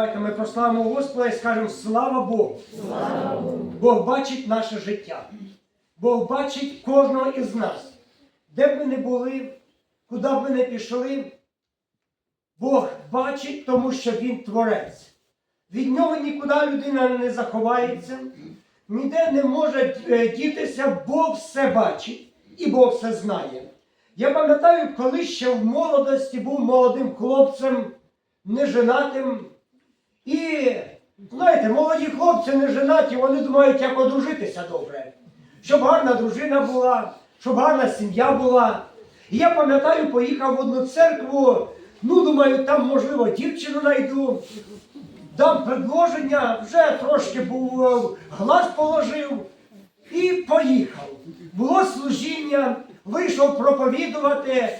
Давайте ми прославимо Господа і скажемо слава Богу. Бог бачить наше життя. Бог бачить кожного із нас. Де б ми не були, куди б ми не пішли, Бог бачить, тому що Він творець. Від нього нікуди людина не заховається, ніде не може е, дітися, Бог все бачить і Бог все знає. Я пам'ятаю, коли ще в молодості був молодим хлопцем, неженатим. І, знаєте, молоді хлопці неженаті, вони думають, як одружитися добре. Щоб гарна дружина була, щоб гарна сім'я була. І я пам'ятаю, поїхав в одну церкву, ну, думаю, там, можливо, дівчину знайду. Дам предложення, вже трошки був глаз положив і поїхав. Було служіння, вийшов проповідувати,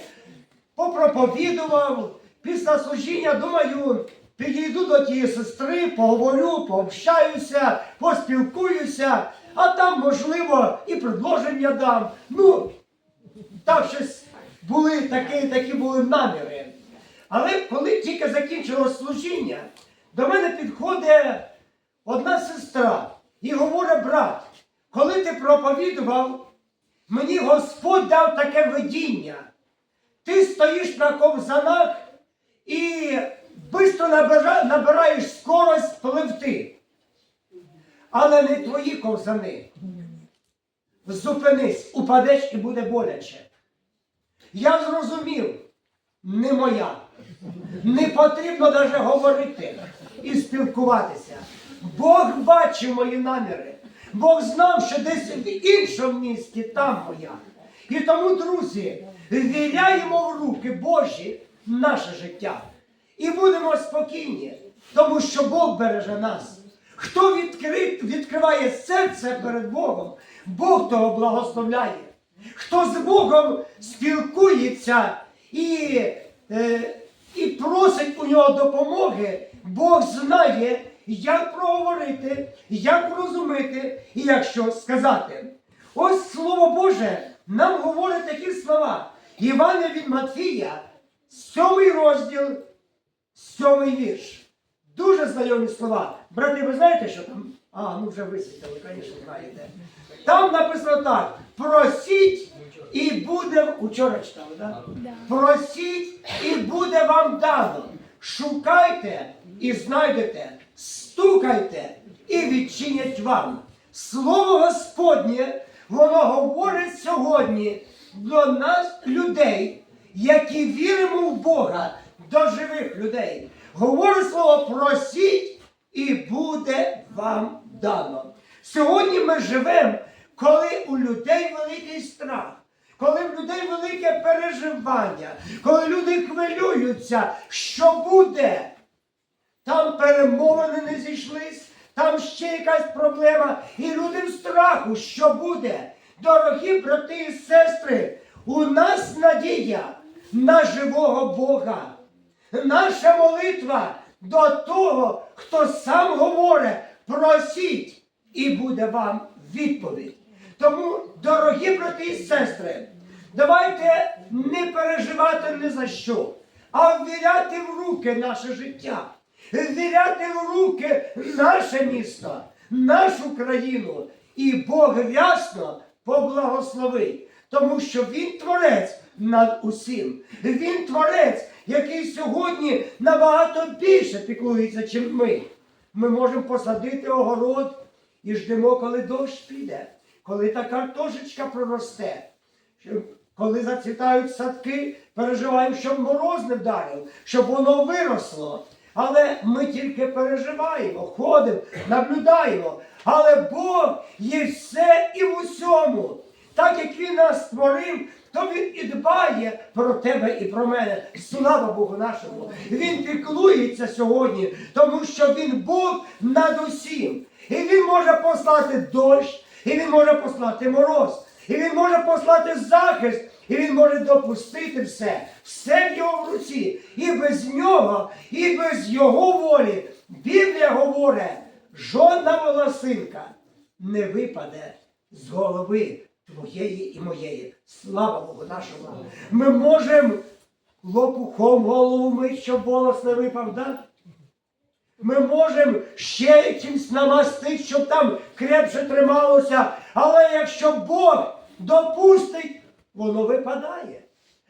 попроповідував. Після служіння, думаю, підійду до тієї сестри, поговорю, пообщаюся, поспілкуюся, а там, можливо, і предложення дам. Ну, так щось були такі, такі були наміри. Але коли тільки закінчилось служіння, до мене підходить одна сестра і говорить, брат, коли ти проповідував, мені Господь дав таке видіння. Ти стоїш на ковзанах і швидко набираєш скорость пливти. Але не твої ковзани. Зупинись, упадеш і буде боляче. Я зрозумів, не моя. Не потрібно навіть говорити і спілкуватися. Бог бачив мої наміри. Бог знав, що десь в іншому місті там моя. І тому, друзі, віряємо в руки Божі наше життя. І будемо спокійні, тому що Бог береже нас. Хто відкрит, відкриває серце перед Богом, Бог того благословляє. Хто з Богом спілкується і, е, і просить у нього допомоги, Бог знає, як проговорити, як розуміти і як що сказати. Ось Слово Боже нам говорить такі слова. Івана від Матфія, сьомий розділ, сьомий вірш. Дуже знайомі слова. Брати, ви знаєте, що там? А, ну вже висвітили, звісно, знаєте. Там написано так: просіть і буде. Учора читали, так? Просіть і буде вам дано. Шукайте і знайдете, стукайте і відчинять вам. Слово Господнє, воно говорить сьогодні до нас, людей, які віримо в Бога, до живих людей. Говорить слово просіть і буде вам дано. Сьогодні ми живемо, коли у людей великий страх. Коли в людей велике переживання, коли люди хвилюються, що буде, там перемовини не зійшлись, там ще якась проблема, і люди в страху, що буде. Дорогі брати і сестри, у нас надія на живого Бога. Наша молитва до того, хто сам говорить, просіть, і буде вам відповідь. Тому, дорогі брати і сестри, давайте не переживати ні за що, а ввіряти в руки наше життя, ввіряти в руки наше місто, нашу країну. І Бог ясно поблагословить, тому що Він творець над усім. Він творець, який сьогодні набагато більше піклується, чим ми. Ми можемо посадити огород і ждемо, коли дощ піде, коли та картошечка проросте. Коли зацвітають садки, переживаємо, щоб мороз не вдарив, щоб воно виросло. Але ми тільки переживаємо, ходимо, наблюдаємо. Але Бог є все і в усьому. Так як Він нас створив, то Він і дбає про тебе і про мене. Слава Богу нашому! Він піклується сьогодні, тому що Він Бог над усім. І Він може послати дощ, і Він може послати мороз, і Він може послати захист, і Він може допустити все. Все в його в руці. І без нього, і без його волі. Біблія говорить, жодна волосинка не випаде з голови твоєї і моєї. Слава Богу нашому. Ми можемо лопухом голову мить, щоб волос не випав, да? Ми можемо ще якимсь намастити, щоб там крепше трималося. Але якщо Бог допустить, воно випадає.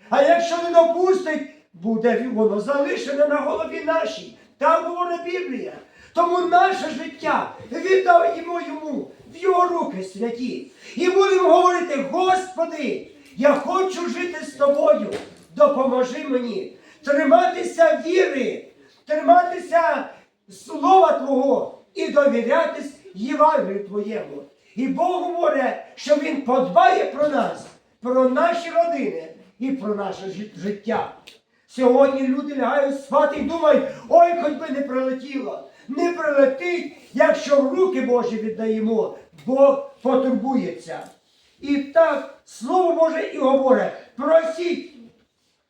А якщо не допустить, буде воно залишене на голові нашій. Так говорить Біблія. Тому наше життя віддаємо йому в його руки святі. І будемо говорити, Господи, я хочу жити з тобою. Допоможи мені триматися віри, триматися слова Твого і довірятись Євангелію Твоєму. І Бог говорить, що Він подбає про нас, про наші родини і про наше життя. Сьогодні люди лягають спати і думають, ой, хоч би не прилетіло. Не прилетить, якщо в руки Божі віддаємо, Бог потурбується. І так Слово Боже і говорить, просіть,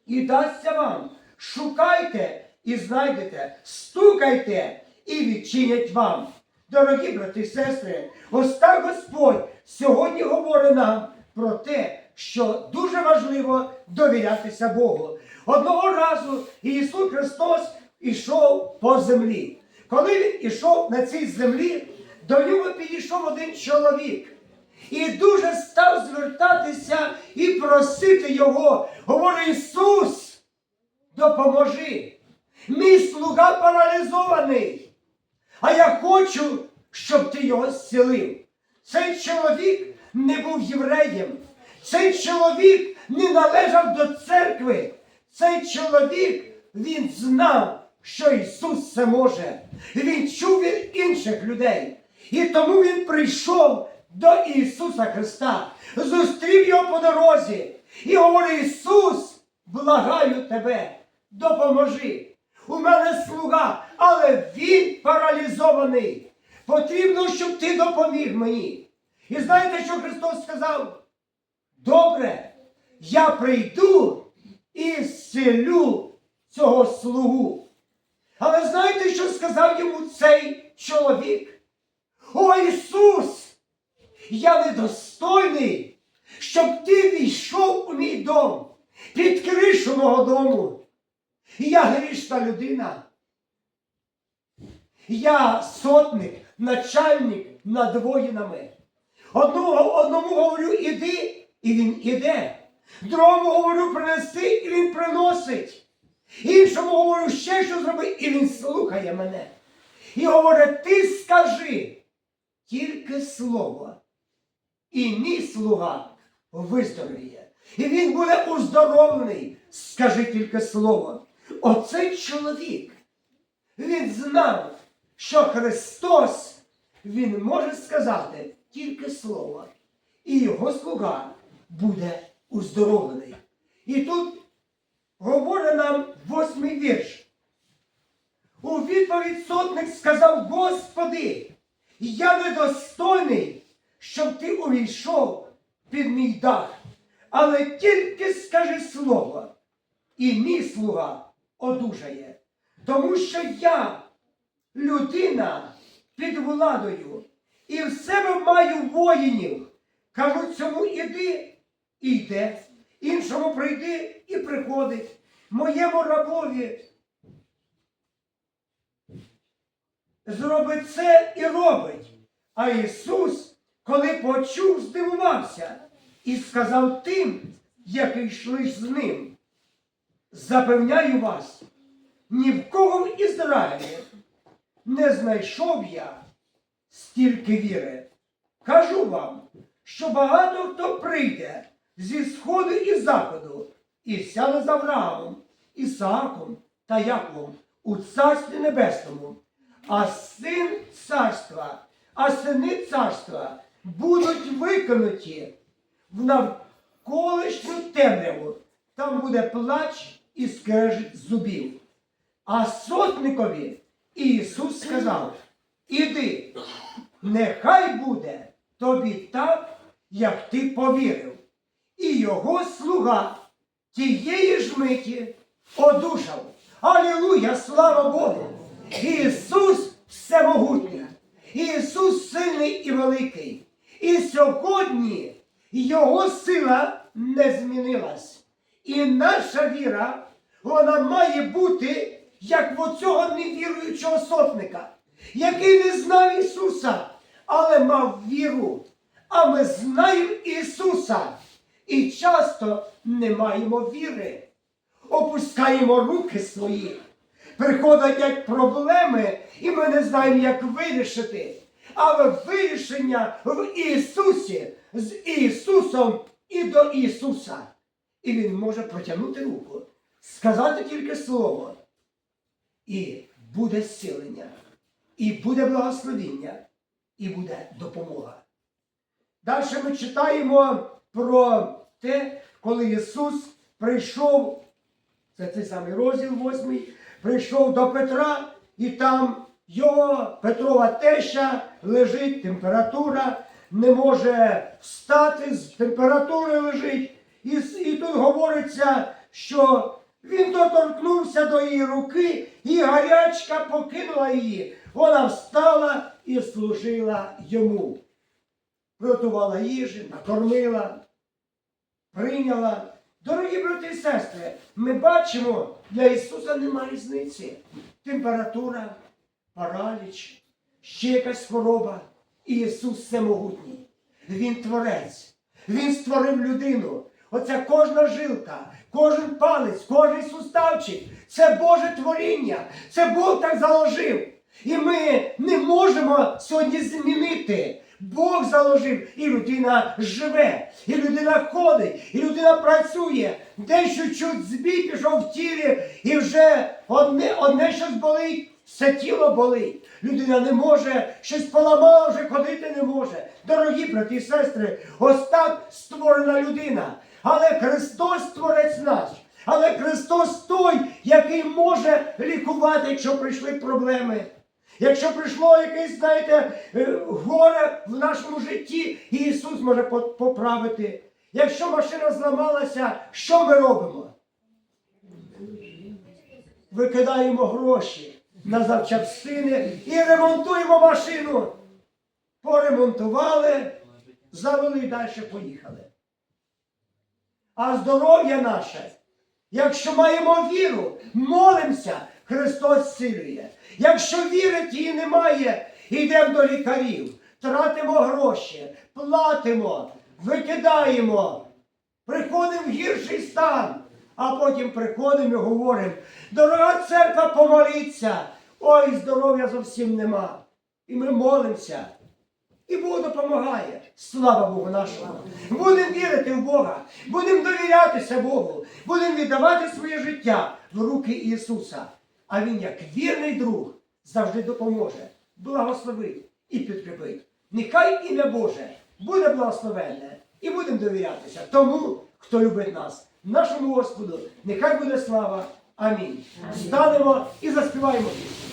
і дасться вам. Шукайте і знайдете, стукайте і відчинять вам. Дорогі брати і сестри, ось так Господь сьогодні говорить нам про те, що дуже важливо довірятися Богу. Одного разу Ісус Христос ішов по землі. Коли він ішов на цій землі, до нього підійшов один чоловік і дуже став звертатися і просити його. Говорить, Ісус, допоможи. Мій слуга паралізований. А я хочу, щоб ти його зцілив. Цей чоловік не був євреєм. Цей чоловік не належав до церкви. Цей чоловік він знав, що Ісус це може. Він чув від інших людей. І тому він прийшов до Ісуса Христа, зустрів його по дорозі і говорить: Ісус, благаю тебе, допоможи. У мене слуга, але він паралізований. Потрібно, щоб ти допоміг мені. І знаєте, що Христос сказав? Добре, я прийду і зцілю цього слугу. Але знаєте, що сказав йому цей чоловік? О Ісус! Я недостойний, щоб ти війшов у мій дом, під кришу мого дому. Я грішна людина. Я сотник, начальник над воїнами. Одного, одному говорю, іди, і він іде. Другому говорю, принеси, і він приносить. Іншому говорю, ще що зроби, і він слухає мене. І говорить, ти скажи тільки слово, і мій слуга виздоровіє. І він буде уздоровлений. Скажи тільки слово. Оцей чоловік, він знав, що Христос, він може сказати тільки слово, і його слуга буде уздоровлений. І тут говорить нам восьмий вірш. У відповідь сотник сказав, Господи, я недостойний, щоб ти увійшов під мій дах, але тільки скажи слово, і мій слуга одужає. Тому що я людина під владою, і в себе маю воїнів. Кажуть цьому іди, і йде, іншому прийди і приходить. Моєму рабові зробить це і робить. А Ісус, коли почув, здивувався і сказав тим, які йшли з ним. Запевняю вас, ні в кого в Ізраїлі не знайшов я стільки віри. Кажу вам, що багато хто прийде зі сходу і заходу і сяде з Авраамом, Ісааком та Яковом у Царстві Небесному, а син царства, а сини царства будуть виконуті в навколишню темряву. Там буде плач і скрежет зубів. А сотникові Ісус сказав: Іди, нехай буде тобі так, як ти повірив. І його слуга тієї ж миті одужав. Алілуя, слава Богу! Ісус всемогутній, Ісус сильний і великий. І сьогодні Його сила не змінилась. І наша віра, вона має бути як в оцього невіруючого сотника, який не знав Ісуса, але мав віру. А ми знаємо Ісуса і часто не маємо віри. Опускаємо руки свої. Приходять як проблеми, і ми не знаємо, як вирішити. Але вирішення в Ісусі, з Ісусом і до Ісуса. І Він може протягнути руку, сказати тільки слово. І буде зцілення, і буде благословіння, і буде допомога. Далі ми читаємо про те, коли Ісус прийшов, це цей самий розділ восьмий, прийшов до Петра, і там його Петрова теща лежить, температура, не може встати, з температури лежить. І, і тут говориться, що він доторкнувся до її руки, і гарячка покинула її. Вона встала і служила йому приготувала їжі, накормила, прийняла. Дорогі брати і сестри, ми бачимо, для Ісуса немає різниці. Температура, параліч, ще якась хвороба. І Ісус всемогутній. Він творець. Він створив людину. Оця кожна жилка, кожен палець, кожен суставчик це Боже творіння. Це Бог так заложив. І ми не можемо сьогодні змінити. Бог заложив, і людина живе, і людина ходить, і людина працює. Десь чуть збій пішов в тілі, і вже одне, одне щось болить, все тіло болить. Людина не може, щось поламала, вже ходити не може. Дорогі брати і сестри, ось так створена людина. Але Христос творець наш. Але Христос той, який може лікувати, якщо прийшли проблеми. Якщо прийшло якесь, знаєте, е, горе в нашому житті, і Ісус може поправити. Якщо машина зламалася, що ми робимо? Викидаємо гроші на запчастини і ремонтуємо машину. Поремонтували, завели і далі поїхали. А здоров'я наше, якщо маємо віру, молимося, Христос зцілює. Якщо віри тієї немає, йдемо до лікарів, тратимо гроші, платимо, викидаємо, приходимо в гірший стан, а потім приходимо і говоримо, дорога церква, помоліться, ой, здоров'я зовсім нема. І ми молимося. І Бог допомагає. Слава Богу нашому. Будемо вірити в Бога, будемо довірятися Богу, будемо віддавати своє життя в руки Ісуса. А Він, як вірний друг, завжди допоможе, благословить і підкріпить. Нехай ім'я Боже буде благословенне і будемо довірятися тому, хто любить нас, нашому Господу. Нехай буде слава. Амінь. Станемо і заспіваємо пісню.